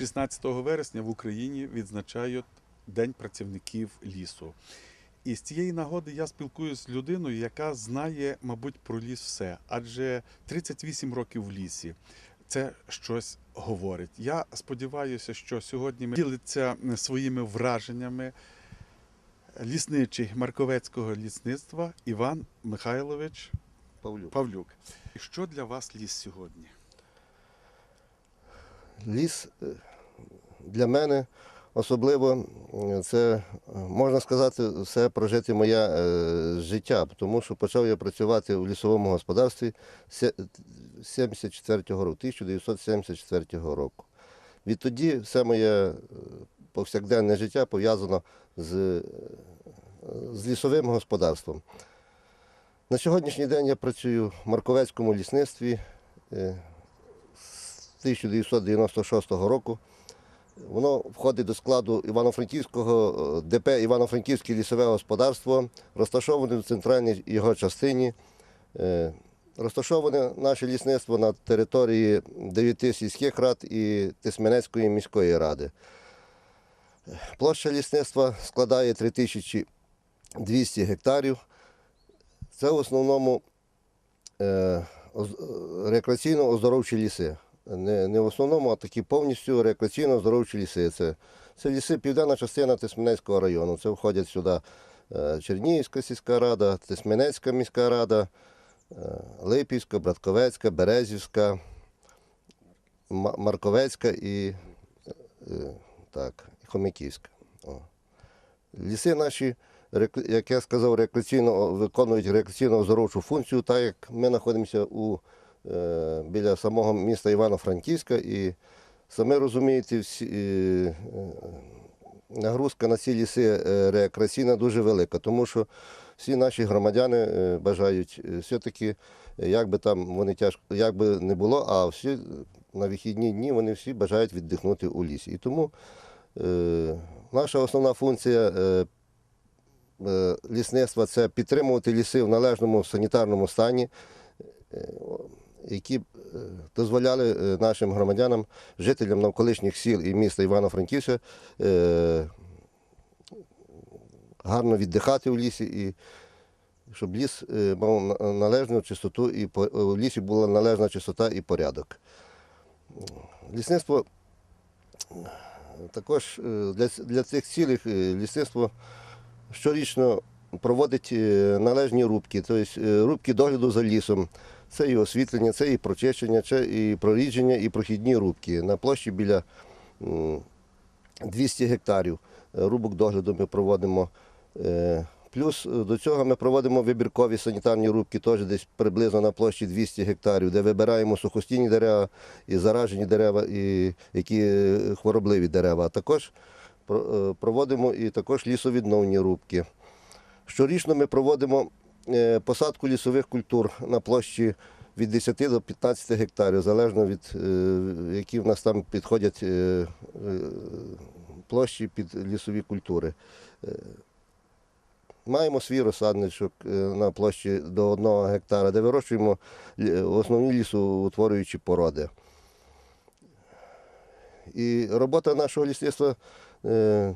16 вересня в Україні відзначають День працівників лісу. І з цієї нагоди я спілкуюся з людиною, яка знає, мабуть, про ліс все. Адже 38 років в лісі. Це щось говорить. Я сподіваюся, що сьогодні ми ділиться своїми враженнями лісничий Марковецького лісництва Іван Михайлович Павлюк. Павлюк. Що для вас ліс сьогодні? Ліс е, для мене особливо це, е, можна сказати, все прожити моє е, життя, тому що почав я працювати в лісовому господарстві з 74-го року, 1974 року. Відтоді все моє е, повсякденне життя пов'язано з, з лісовим господарством. На сьогоднішній день я працюю в Марковецькому лісництві. з 1996 року. Воно входить до складу Івано-Франківського е, ДП Івано-Франківське лісове господарство, розташоване в центральній його частині. Е, Розташоване наше лісництво на території 9 сільських рад і Тисменецької міської ради. Площа лісництва складає 3200 гектарів. Це в основному е, рекреаційно-оздоровчі ліси. Не, не в основному, а такі повністю рекреаційно-оздоровчі ліси. Це, це ліси південна частина Тисменецького району. Це входять сюди е, Чернігівська сільська рада, Тисменецька міська рада, е, Липівська, Братковецька, Березівська, Марковецька і, е, так, Хомяківська. О. Ліси наші, як я сказав, рекреаційно виконують рекреаційно оздоровчу функцію, так як ми знаходимося у, біля самого міста Івано-Франківська і самі розумієте, всі, е, е, нагрузка на ці ліси е, рекреаційна дуже велика, тому що всі наші громадяни е, бажають е, все-таки, е, як би там вони тяжко, як би не було, а всі на вихідні дні вони всі бажають віддихнути у лісі. І тому е, наша основна функція е, е, лісництва це підтримувати ліси в належному санітарному стані, е, які б, е, дозволяли е, нашим громадянам, жителям навколишніх сіл і міста Івано-Франківська е, гарно віддихати в лісі і щоб ліс мав належну чистоту і у лісі була належна чистота і порядок. Лісництво також для, для цих цілей лісництво щорічно проводить належні рубки, тобто рубки догляду за лісом. Це і освітлення, це і прочищення, це і прорідження, і прохідні рубки на площі біля 200 гектарів. Е, Рубок догляду ми проводимо. Е, Плюс е, до цього ми проводимо вибіркові санітарні рубки, теж десь приблизно на площі 200 гектарів, де вибираємо сухостійні дерева і заражені дерева, і які хворобливі дерева. А також проводимо і також лісовідновні рубки. Щорічно ми проводимо посадку лісових культур на площі від 10 до 15 гектарів, залежно від е, які в нас там підходять е, е, площі під лісові культури. Е, Маємо свій розсадничок е, на площі до 1 гектара, де вирощуємо основні лісоутворюючі породи. І робота нашого лісництва е,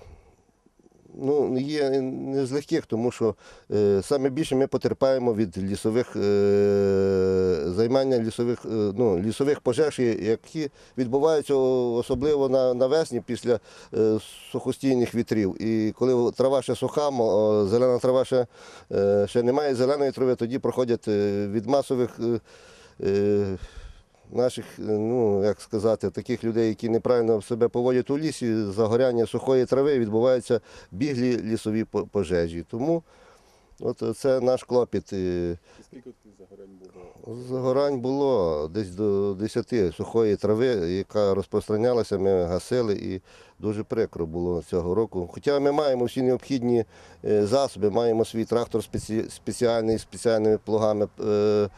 ну, є не з легких, тому що е, саме більше ми потерпаємо від лісових е, займання лісових, е, ну, лісових пожеж, які відбуваються особливо на, навесні після е, сухостійних вітрів. І коли трава ще суха, о, зелена трава ще, е, ще немає зеленої трави, тоді проходять е, від масових. е, е, Наших, е, ну як сказати, таких людей, які неправильно себе поводять у лісі, загоряння сухої трави відбуваються біглі лісові пожежі. Тому от це наш клопіт. Скільки загорянь було? Загорань було десь до 10 сухої трави, яка розпространялася, ми гасили і дуже прикро було цього року. Хоча ми маємо всі необхідні е, засоби, маємо свій трактор спеці- спеціальний спеціальними плугами, е,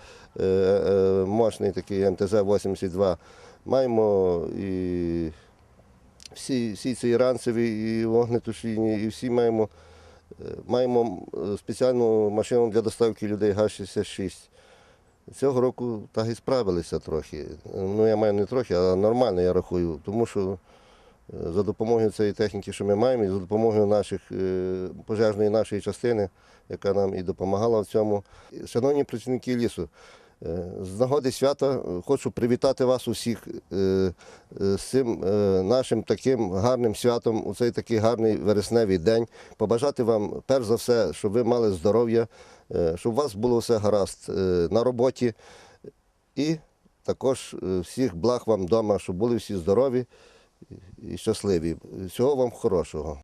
е, мощний такий МТЗ-82. Маємо і всі, всі ці ранцеві, і вогнетушійні, і всі маємо, маємо спеціальну машину для доставки людей ГАЗ-66. Цього року так і справилися трохи. Ну, я маю не трохи, а нормально, я рахую. Тому що е, за допомогою цієї техніки, що ми маємо, і за допомогою наших е, пожежної нашої частини, яка нам і допомагала в цьому. Шановні працівники лісу, з нагоди свята е, хочу привітати вас усіх е, е, з цим е, нашим таким гарним святом у цей такий гарний вересневий день. Побажати вам, перш за все, щоб ви мали здоров'я, е, щоб у вас було все гаразд е, на роботі. І також е, всіх благ вам вдома, щоб були всі здорові і щасливі. Всього вам хорошого.